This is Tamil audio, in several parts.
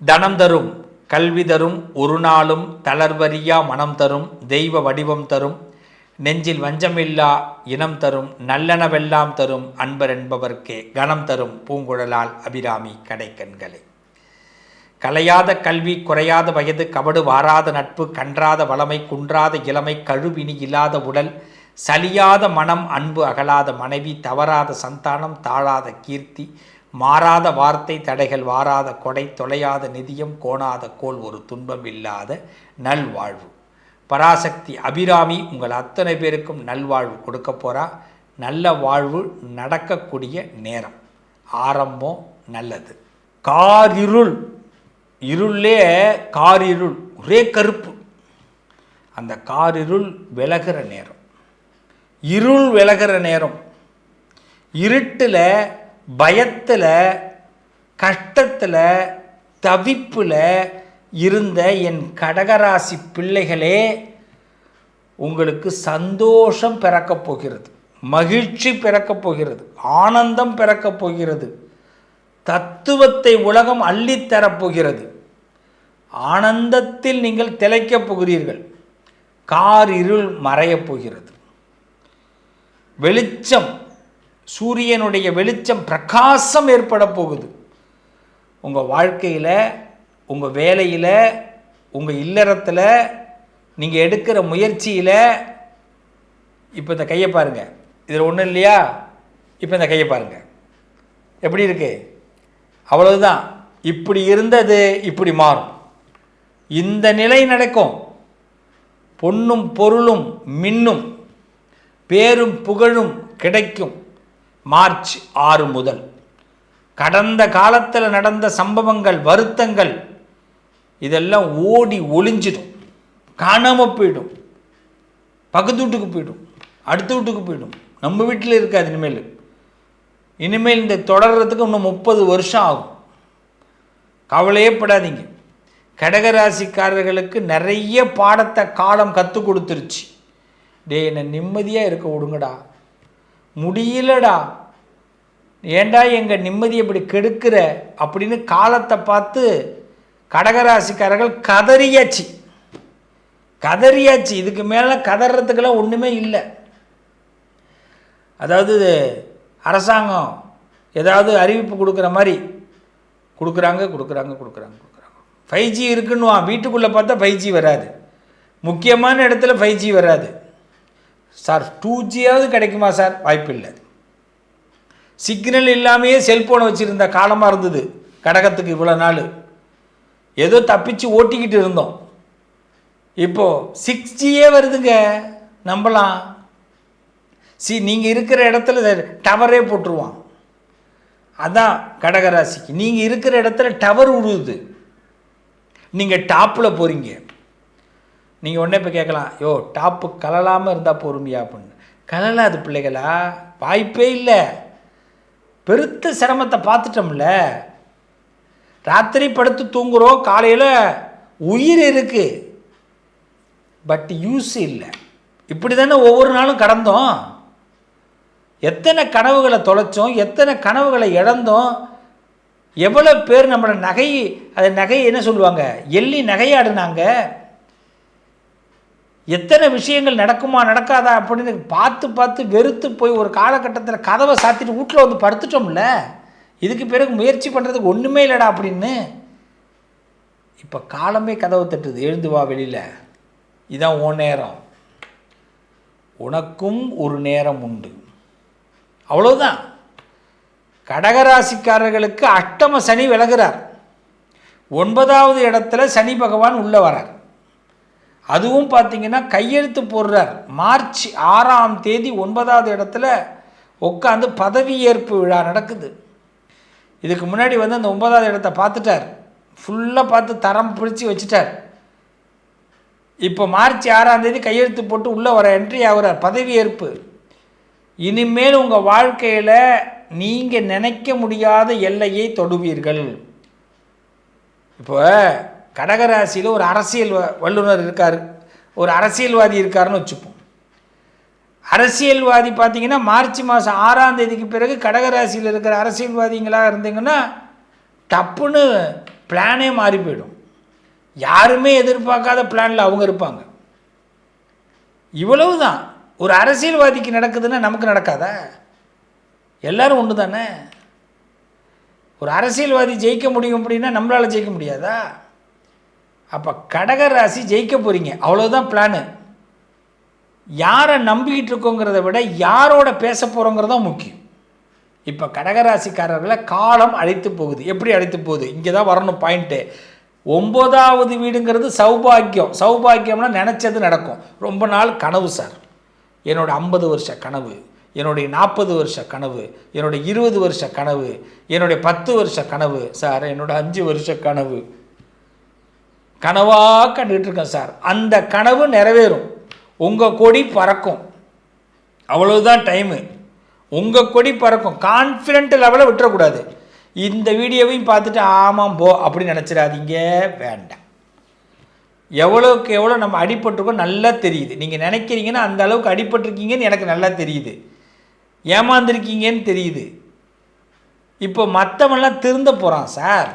தனம் தரும் கல்வி தரும் ஒரு நாளும் தளர்வறியா மனம் தரும் தெய்வ வடிவம் தரும் நெஞ்சில் வஞ்சமில்லா இனம் தரும் நல்லனவெல்லாம் தரும் அன்பர் என்பவர்க்கே கணம் தரும் பூங்குழலால் அபிராமி கடைக்கண்களை. கலையாத கல்வி குறையாத வயது கபடு வாராத நட்பு கன்றாத வளமை குன்றாத இளமை கழுவினி இல்லாத உடல் சலியாத மனம் அன்பு அகலாத மனைவி தவறாத சந்தானம் தாழாத கீர்த்தி மாறாத வார்த்தை தடைகள் வாராத கொடை தொலையாத நிதியம் கோணாத கோல் ஒரு துன்பம் இல்லாத நல்வாழ்வு. பராசக்தி அபிராமி உங்கள் அத்தனை பேருக்கும் நல்வாழ்வு கொடுக்க போகிறா நல்ல வாழ்வு நடக்கக்கூடிய நேரம். ஆரம்பம் நல்லது. காரிருள். இருளே காரிருள். ஒரே கருப்பு. அந்த காரிருள் விலகிற நேரம். இருள் விலகிற நேரம். இருட்டில் பயத்தில் கஷ்டத்தில் தவிப்பில் இருந்த என் கடகராசி பிள்ளைகளே உங்களுக்கு சந்தோஷம் பிறக்கப் போகிறது மகிழ்ச்சி பிறக்கப் போகிறது ஆனந்தம் பிறக்கப் போகிறது தத்துவத்தை உலகம் அள்ளித்தரப் போகிறது. ஆனந்தத்தில் நீங்கள் திளைக்கப் போகிறீர்கள் கார் இருள் மறையப் போகிறது. வெளிச்சம் சூரியனுடைய வெளிச்சம் பிரகாசம் ஏற்பட போகுது. உங்கள் வாழ்க்கையில் உங்கள் வேலையில் உங்கள் இல்லறத்தில் நீங்கள் எடுக்கிற முயற்சியில் இப்போ இந்த கையை பாருங்கள் இதில் ஒன்றும் இல்லையா? இப்போ இந்த கையை பாருங்கள் எப்படி இருக்கு? அவ்வளவுதான். இப்படி இருந்தது இப்படி மாறும். இந்த நிலை நடக்கும். பொன்னும் பொருளும் மின்னும் பேரும் புகழும் கிடைக்கும். மார்ச் ஆறு முதல். கடந்த காலத்தில் நடந்த சம்பவங்கள் வருத்தங்கள் இதெல்லாம் ஓடி ஒளிஞ்சிடும். காணாமல் போயிடும். பக்கத்து வீட்டுக்கு போயிடும். அடுத்த வீட்டுக்கு போயிடும். நம்ம வீட்டில் இருக்காது இனிமேல். இனிமேல் இந்த தொடர்கிறதுக்கு இன்னும் முப்பது வருஷம் ஆகும். கவலையே படாதீங்க. கடகராசிக்காரர்களுக்கு நிறைய பாடத்தை காலம் கற்றுக் கொடுத்துருச்சு. டே என்னை நிம்மதியாக இருக்க விடுங்கடா. முடியலடா. ஏண்டா எங்கள் நிம்மதி இப்படி கெடுக்கிற? அப்படின்னு காலத்தை பார்த்து கடகராசிக்காரர்கள் கதறியாச்சு. கதறியாச்சு. இதுக்கு மேலே கதறதுக்கெல்லாம் ஒன்றுமே இல்லை. அதாவது அரசாங்கம் ஏதாவது அறிவிப்பு கொடுக்குற மாதிரி கொடுக்குறாங்க கொடுக்குறாங்க கொடுக்குறாங்க கொடுக்குறாங்க. ஃபைவ் ஜி இருக்குன்னுவான். வீட்டுக்குள்ளே பார்த்தா ஃபைவ் ஜி வராது. முக்கியமான இடத்துல ஃபைவ் ஜி வராது. சார் டூ ஜியாவது கிடைக்குமா சார்? வாய்ப்பில்லை. சிக்னல் இல்லாமையே செல்ஃபோனை வச்சுருந்த காலமாக இருந்தது. கடகத்துக்கு இவ்வளோ நாள். ஏதோ தப்பிச்சு ஓட்டிக்கிட்டு இருந்தோம். இப்போது சிக்ஸ் ஜியே வருதுங்க. நம்பலாம். சி நீங்கள் இருக்கிற இடத்துல டவரே போட்டுருவான். அதான் கடகராசிக்கு. நீங்கள் இருக்கிற இடத்துல டவர் விடுது நீங்கள் டாப்பில் போகிறீங்க நீங்கள் உடனே இப்போ கேட்கலாம் யோ டாப்பு கலலாமல் இருந்தால் பொறுமையா? அப்படின்னு. கலலாது பிள்ளைகளா? வாய்ப்பே இல்லை. பெருத்த சிரமத்தை பார்த்துட்டோம்ல. ராத்திரி படுத்து தூங்குகிறோம் காலையில் உயிர் இருக்குது பட் யூஸ் இல்லை. இப்படி தானே ஒவ்வொரு நாளும் கடந்தோம். எத்தனை கனவுகளை தொலைச்சோம் எத்தனை கனவுகளை இழந்தோம். எவ்வளோ பேர் நம்மளோட நகை அது நகை என்ன சொல்லுவாங்க? எள்ளி நகையாடுனாங்க. எத்தனை விஷயங்கள் நடக்குமா நடக்காதா அப்படின்னு பார்த்து பார்த்து வெறுத்து போய் ஒரு காலகட்டத்தில் கதவை சாத்திட்டு வீட்டில் வந்து படுத்துட்டோம்ல. இதுக்கு பிறகு முயற்சி பண்ணுறதுக்கு ஒன்றுமே இல்லைடா அப்படின்னு. இப்போ காலமே கதவை தட்டுது எழுந்து வா வெளியில். இதான் உன் நேரம். உனக்கும் ஒரு நேரம் உண்டு. அவ்வளோதான் கடகராசிக்காரர்களுக்கு அஷ்டம சனி விலகிறார். ஒன்பதாவது இடத்துல சனி பகவான் உள்ளே வரார். அதுவும் பார்த்தீங்கன்னா கையெழுத்து போடுறார். மார்ச் ஆறாம் தேதி ஒன்பதாவது இடத்துல உட்காந்து பதவியேற்பு விழா நடக்குது. இதுக்கு முன்னாடி வந்து அந்த ஒன்பதாவது இடத்த பார்த்துட்டார். ஃபுல்லாக பார்த்து தரம் பிடிச்சி வச்சுட்டார். இப்போ மார்ச் ஆறாம் தேதி கையெழுத்து போட்டு உள்ளே வர என்ட்ரி ஆகுறார். பதவியேற்பு. இனிமேல் உங்கள் வாழ்க்கையில் நீங்கள் நினைக்க முடியாத எல்லையை தொடுவீர்கள். இப்போ கடகராசியில் ஒரு அரசியல் வ- இருக்கார். ஒரு அரசியல்வாதி இருக்காருன்னு வச்சுப்போம். அரசியல்வாதி பார்த்தீங்கன்னா மார்ச் மாதம் ஆறாம் தேதிக்கு பிறகு கடகராசியில் இருக்கிற அரசியல்வாதிங்களாக இருந்தீங்கன்னா டப்புன்னு பிளானே மாறி போயிடும். யாருமே எதிர்பார்க்காத பிளானில் அவங்க இருப்பாங்க. இவ்வளவு தான் ஒரு அரசியல்வாதிக்கு நடக்குதுன்னா நமக்கு நடக்காதா? எல்லாரும் ஒன்று தானே ஒரு அரசியல்வாதி ஜெயிக்க முடியும் அப்படின்னா நம்மளால் ஜெயிக்க முடியாதா? அப்போ கடக ராசி ஜெயிக்க போகிறீங்க அவ்வளோதான் பிளானு யாரை நம்பிக்கிட்டு இருக்கோங்கிறத விட யாரோட பேச போகிறோங்கிறது தான் முக்கியம். இப்போ கடகராசிக்காரர்களை காலம் அழைத்து போகுது. எப்படி அழைத்து போகுது? இங்கே தான் வரணும் பாயிண்ட்டு ஒம்பதாவது வீடுங்கிறது சௌபாக்கியம். சௌபாக்கியம்னா நினச்சது நடக்கும். ரொம்ப நாள் கனவு சார். என்னோட ஐம்பது வருஷ கனவு என்னுடைய நாற்பது வருஷ கனவு என்னுடைய இருபது வருஷ கனவு என்னுடைய பத்து வருஷ கனவு சார் என்னோட அஞ்சு வருஷ கனவு. கனவாக கண்டுகிட்டு இருக்கேன் சார். அந்த கனவு நிறைவேறும். உங்கள் கொடி பறக்கும். அவ்வளவுதான் டைமு உங்கள் கொடி பறக்கும். கான்ஃபிடென்ட் லெவலில் விட்டுறக்கூடாது. இந்த வீடியோவையும் பார்த்துட்டு ஆமாம் போ அப்படின்னு நினச்சிடாதீங்க. வேண்டாம். எவ்வளோக்கு எவ்வளோ நம்ம அடிபட்டிருக்கோம் நல்லா தெரியுது. நீங்கள் நினைக்கிறீங்கன்னா அந்த அளவுக்கு அடிபட்டிருக்கீங்கன்னு எனக்கு நல்லா தெரியுது. ஏமாந்துருக்கீங்கன்னு தெரியுது. இப்போ மற்றவன்லாம் திருந்த போகிறான் சார்.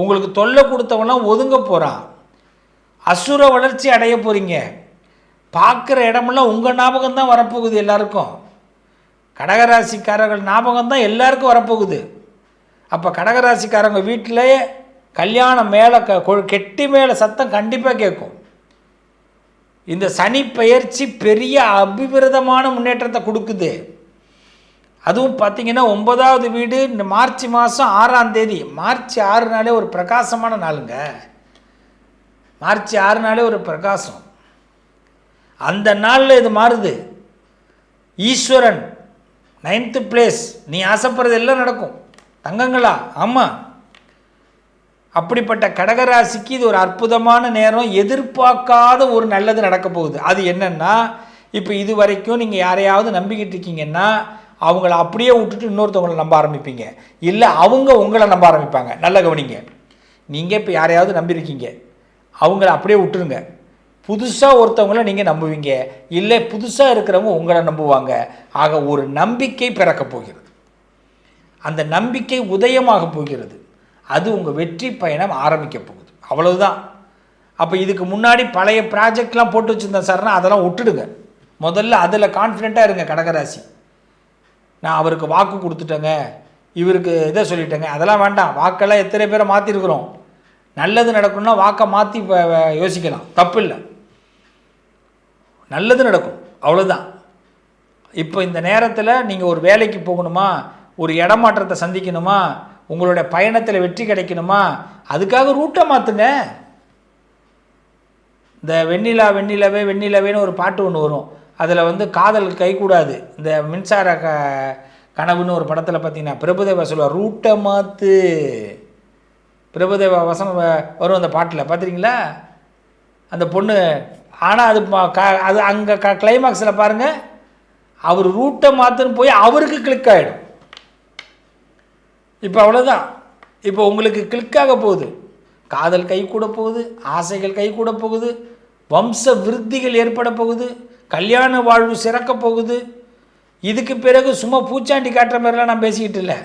உங்களுக்கு தொல்லை கொடுத்தவன்லாம் ஒதுங்க போகிறான் அசுர வளர்ச்சி அடைய போகிறீங்க பார்க்குற இடமெல்லாம் உங்கள் ஞாபகம் தான் வரப்போகுது எல்லாருக்கும். கடகராசிக்காரர்கள் ஞாபகம் தான் எல்லாருக்கும் வரப்போகுது. அப்போ கடகராசிக்காரங்க வீட்டிலேயே கல்யாணம் மேலே க கொ- கெட்டி மேலே சத்தம் கண்டிப்பாக கேட்கும். இந்த சனி பெயர்ச்சி பெரிய அபிவிரதமான முன்னேற்றத்தை கொடுக்குது. அதுவும் பார்த்தீங்கன்னா ஒன்பதாவது வீடு இந்த மார்ச் மாதம் ஆறாம் தேதி. மார்ச் ஆறு நாளே ஒரு பிரகாசமான நாளுங்க. மார்ச் ஆறு நாளே ஒரு பிரகாசம். அந்த நாளில் இது மாறுது. ஈஸ்வரன் நைன்த்து பிளேஸ் நீ ஆசைப்படுறது எல்லாம் நடக்கும். தங்கங்களா? ஆமாம் அப்படிப்பட்ட கடகராசிக்கு இது ஒரு அற்புதமான நேரம். எதிர்பார்க்காத ஒரு நல்லது நடக்க போகுது. அது என்னென்னா இப்போ இது வரைக்கும் நீங்கள் யாரையாவது நம்பிக்கிட்டு இருக்கீங்கன்னா அவங்கள அப்படியே விட்டுட்டு இன்னொருத்தவங்களை நம்ப ஆரம்பிப்பீங்க. இல்லை அவங்க உங்களை நம்ப ஆரம்பிப்பாங்க. நல்ல கவனிங்க. நீங்கள் இப்போ யாரையாவது நம்பியிருக்கீங்க. அவங்கள அப்படியே விட்டுருங்க. புதுசாக ஒருத்தவங்கள நீங்கள் நம்புவீங்க. இல்லை புதுசாக இருக்கிறவங்க உங்களை நம்புவாங்க. ஆக ஒரு நம்பிக்கை பிறக்கப் போகிறது. அந்த நம்பிக்கை உதயமாக போகிறது. அது உங்கள் வெற்றி பயணம் ஆரம்பிக்க போகுது. அவ்வளவுதான். அப்போ இதுக்கு முன்னாடி பழைய ப்ராஜெக்ட்லாம் போட்டு வச்சுருந்தேன் சார்னா அதெல்லாம் விட்டுடுங்க முதல்ல அதில் கான்ஃபிடெண்ட்டாக இருங்க கடகராசி. நான் அவருக்கு வாக்கு கொடுத்துட்டேங்க இவருக்கு இதை சொல்லிட்டேங்க. அதெல்லாம் வேண்டாம். வாக்கெல்லாம் எத்தனை பேரை மாற்றிருக்கிறோம் நல்லது நடக்கணும்னா வாக்கை மாற்றி யோசிக்கலாம். தப்பு இல்லை நல்லது நடக்கும். அவ்வளோதான் இப்போ இந்த நேரத்தில் நீங்கள் ஒரு வேலைக்கு போகணுமா? ஒரு இடமாற்றத்தை சந்திக்கணுமா? உங்களுடைய பயணத்தில் வெற்றி கிடைக்கணுமா? அதுக்காக ரூட்டை மாற்றுங்க இந்த வெண்ணிலா வெண்ணிலவே வெண்ணிலவேன்னு ஒரு பாட்டு ஒன்று வரும். அதில் வந்து காதல் கைகூடாது. இந்த மின்சார க கனவுன்னு ஒரு படத்தில் பார்த்தீங்கன்னா பிரபுதேவா சொல்லுவார் ரூட்டை மாற்று பிரபுதேவா வசனம் வ- வரும் அந்த பாட்டில். பார்த்துறீங்களா அந்த பொண்ணு ஆனால் அது க- அது அங்கே க கிளைமாக்ஸில் பாருங்கள் அவர் ரூட்டை மாற்றுன்னு போய் அவருக்கு கிளிக் ஆகிடும் இப்போ அவ்வளோதான் இப்போ உங்களுக்கு கிளிக்காக போகுது. காதல் கை கூட போகுது ஆசைகள் கை கூட போகுது வம்ச விருத்திகள் ஏற்பட போகுது கல்யாண வாழ்வு சிறக்க போகுது. இதுக்கு பிறகு சும்மா பூச்சாண்டி காட்டுற மாதிரிலாம் நான் பேசிக்கிட்டு இல்லை.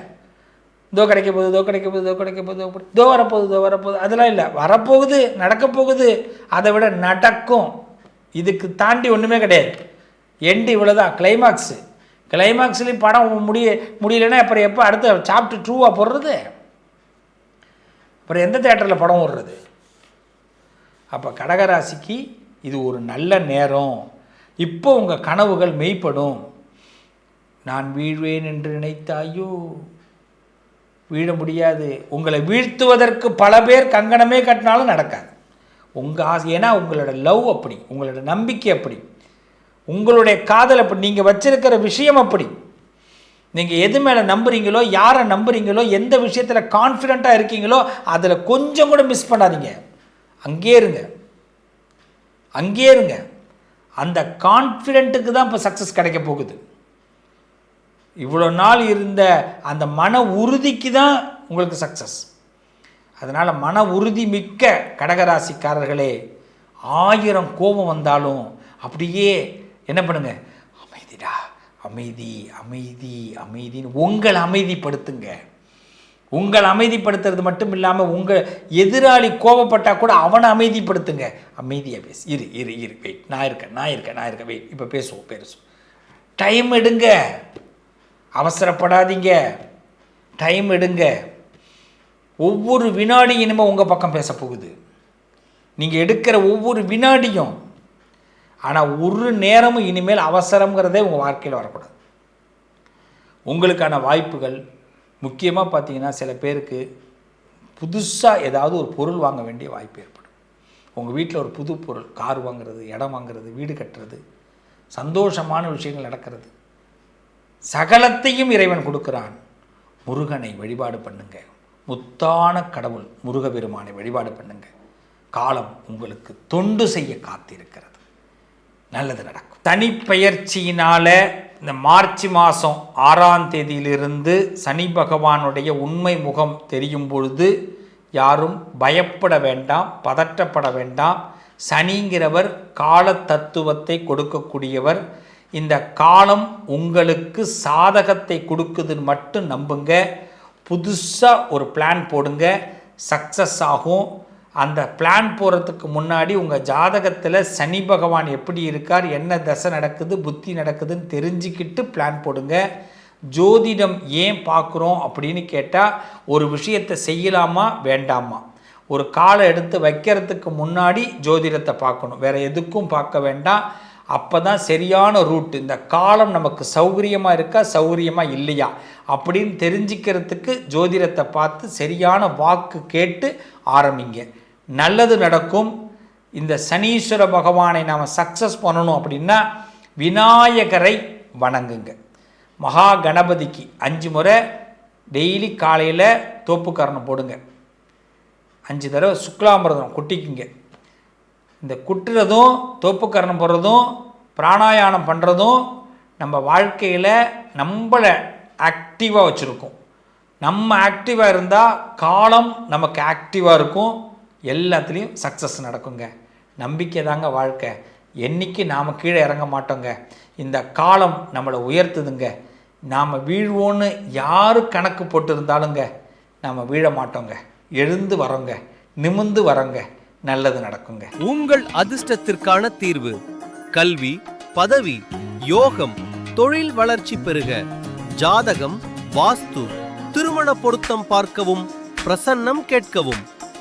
இதோ கிடைக்க போகுது இதோ கிடைக்க போகுது இதோ கிடைக்க போகுது இதோ வரப்போகுது இதோ வரப்போகுது. அதெல்லாம் இல்லை. வரப்போகுது நடக்க போகுது அதை விட நடக்கும். இதுக்கு தாண்டி ஒன்றுமே கிடையாது. எண்டு இவ்வளோதான் கிளைமாக்ஸு கிளைமாக்ஸ்லேயும் படம் முடிய முடியலன்னா அப்புறம் எப்போ அடுத்த சாப்பிட்டு ட்ரூவாக போடுறது? அப்புறம் எந்த தேட்டரில் படம் ஓடுறது? அப்போ கடகராசிக்கு இது ஒரு நல்ல நேரம். இப்போ உங்கள் கனவுகள் மெய்ப்படும். நான் வீழ்வேன் என்று நினைத்தாயோ? வீழ முடியாது. உங்களை வீழ்த்துவதற்கு பல பேர் கங்கணமே கட்டினாலும் நடக்காது. உங்கள் ஆசை ஏன்னா உங்களோட லவ் அப்படி உங்களோட நம்பிக்கை அப்படி. உங்களுடைய காதல் அப்படி நீங்கள் வச்சிருக்கிற விஷயம் அப்படி. நீங்கள் எது மேலே நம்புறீங்களோ யாரை நம்புறீங்களோ எந்த விஷயத்தில் கான்ஃபிடெண்ட்டாக இருக்கீங்களோ அதில் கொஞ்சம் கூட மிஸ் பண்ணாதீங்க. அங்கேயே இருங்க. அங்கேயே இருங்க. அந்த கான்ஃபிடென்ட்டுக்கு தான் இப்போ சக்ஸஸ் கிடைக்க போகுது. இவ்வளோ நாள் இருந்த அந்த மன உறுதிக்கு தான் உங்களுக்கு சக்ஸஸ் அதனால் மன உறுதி மிக்க கடகராசிக்காரர்களே ஆயிரம் கோபம் வந்தாலும் அப்படியே என்ன பண்ணுங்க? அமைதிடா அமைதி அமைதி அமைதின்னு உங்களை அமைதிப்படுத்துங்க. உங்களை அமைதிப்படுத்துறது மட்டும் இல்லாமல் உங்கள் எதிராளி கோபப்பட்டால் கூட அவனை அமைதிப்படுத்துங்க. அமைதியாக பேசு. இரு இரு இரு. வெயிட் நான் இருக்கேன் நான் இருக்கேன் நான் இருக்கேன். வெயிட் இப்போ பேசுவோம் பேசுவோம். டைம் எடுங்க. அவசரப்படாதீங்க. டைம் எடுங்க. ஒவ்வொரு வினாடி இனிமேல் உங்கள் பக்கம் பேச போகுது. நீங்கள் எடுக்கிற ஒவ்வொரு வினாடியும் ஆனால் ஒரு நேரமும் இனிமேல் அவசரங்கிறதே உங்கள் வாழ்க்கையில் வரக்கூடாது. உங்களுக்கான வாய்ப்புகள் முக்கியமாக பார்த்தீங்கன்னா சில பேருக்கு புதுசாக ஏதாவது ஒரு பொருள் வாங்க வேண்டிய வாய்ப்பு ஏற்படும். உங்கள் வீட்டில் ஒரு புது பொருள் கார் வாங்குறது இடம் வாங்குறது வீடு கட்டுறது சந்தோஷமான விஷயங்கள் நடக்கிறது. சகலத்தையும் இறைவன் கொடுக்கிறான். முருகனை வழிபாடு பண்ணுங்க. முத்தான கடவுள் முருகபெருமானை வழிபாடு பண்ணுங்க. காலம் உங்களுக்கு தொண்டு செய்ய காத்திருக்கிறது. நல்லது நடக்கும். தனிப்பெயர்ச்சியினால் இந்த மார்ச் மாதம் ஆறாம் தேதியிலிருந்து சனி பகவானுடைய உண்மை முகம் தெரியும் பொழுது யாரும் பயப்பட வேண்டாம் பதற்றப்பட வேண்டாம். சனிங்கிறவர் கால தத்துவத்தை கொடுக்கக்கூடியவர். இந்த காலம் உங்களுக்கு சாதகத்தை கொடுக்குதுன்னு மட்டும் நம்புங்க. புதுசாக ஒரு பிளான் போடுங்க. சக்ஸஸ் ஆகும். அந்த பிளான் போகிறதுக்கு முன்னாடி உங்கள் ஜாதகத்தில் சனி பகவான் எப்படி இருக்கார் என்ன தசை நடக்குது புத்தி நடக்குதுன்னு தெரிஞ்சுக்கிட்டு பிளான் போடுங்க. ஜோதிடம் ஏன் பார்க்குறோம் அப்படின்னு கேட்டால் ஒரு விஷயத்தை செய்யலாமா வேண்டாமா? ஒரு காலை எடுத்து வைக்கிறதுக்கு முன்னாடி ஜோதிடத்தை பார்க்கணும். வேறு எதுக்கும் பார்க்க வேண்டாம். அப்போ தான் சரியான ரூட் இந்த காலம் நமக்கு சௌகரியமாக இருக்கா சௌகரியமாக இல்லையா? அப்படின்னு தெரிஞ்சுக்கிறதுக்கு ஜோதிடத்தை பார்த்து சரியான வாக்கு கேட்டு ஆரம்பிங்க. நல்லது நடக்கும். இந்த சனீஸ்வர பகவானை நாம் சக்ஸஸ் பண்ணணும் அப்படின்னா விநாயகரை வணங்குங்க. மகா கணபதிக்கு அஞ்சு முறை டெய்லி காலையில் தோப்புக்கரணம் போடுங்க. அஞ்சு தடவை சுக்லாமிரதம் குட்டிக்குங்க. இந்த குட்டுறதும் தோப்புக்கரணம் போடுறதும் பிராணாயாமம் பண்ணுறதும் நம்ம வாழ்க்கையில் நம்மளை ஆக்டிவாக வச்சுருக்கோம். நம்ம ஆக்டிவாக இருந்தால் காலம் நமக்கு ஆக்டிவாக இருக்கும். எல்லாத்துலேயும் சக்ஸஸ் நடக்குங்க. நம்பிக்கை தாங்க வாழ்க்கை. என்றைக்கு நாம் கீழே இறங்க மாட்டோங்க. இந்த காலம் நம்மளை உயர்த்துதுங்க. நாம் வீழ்வோன்னு யார் கணக்கு போட்டிருந்தாலுங்க நாம் வீழ மாட்டோங்க. எழுந்து வரோங்க. நிமிந்து வரோங்க. நல்லது நடக்குங்க. உங்கள் அதிர்ஷ்டத்திற்கான தீர்வு கல்வி பதவி யோகம் தொழில் வளர்ச்சி பெருக ஜாதகம் வாஸ்து திருமண பொருத்தம் பார்க்கவும் பிரசன்னம் கேட்கவும்.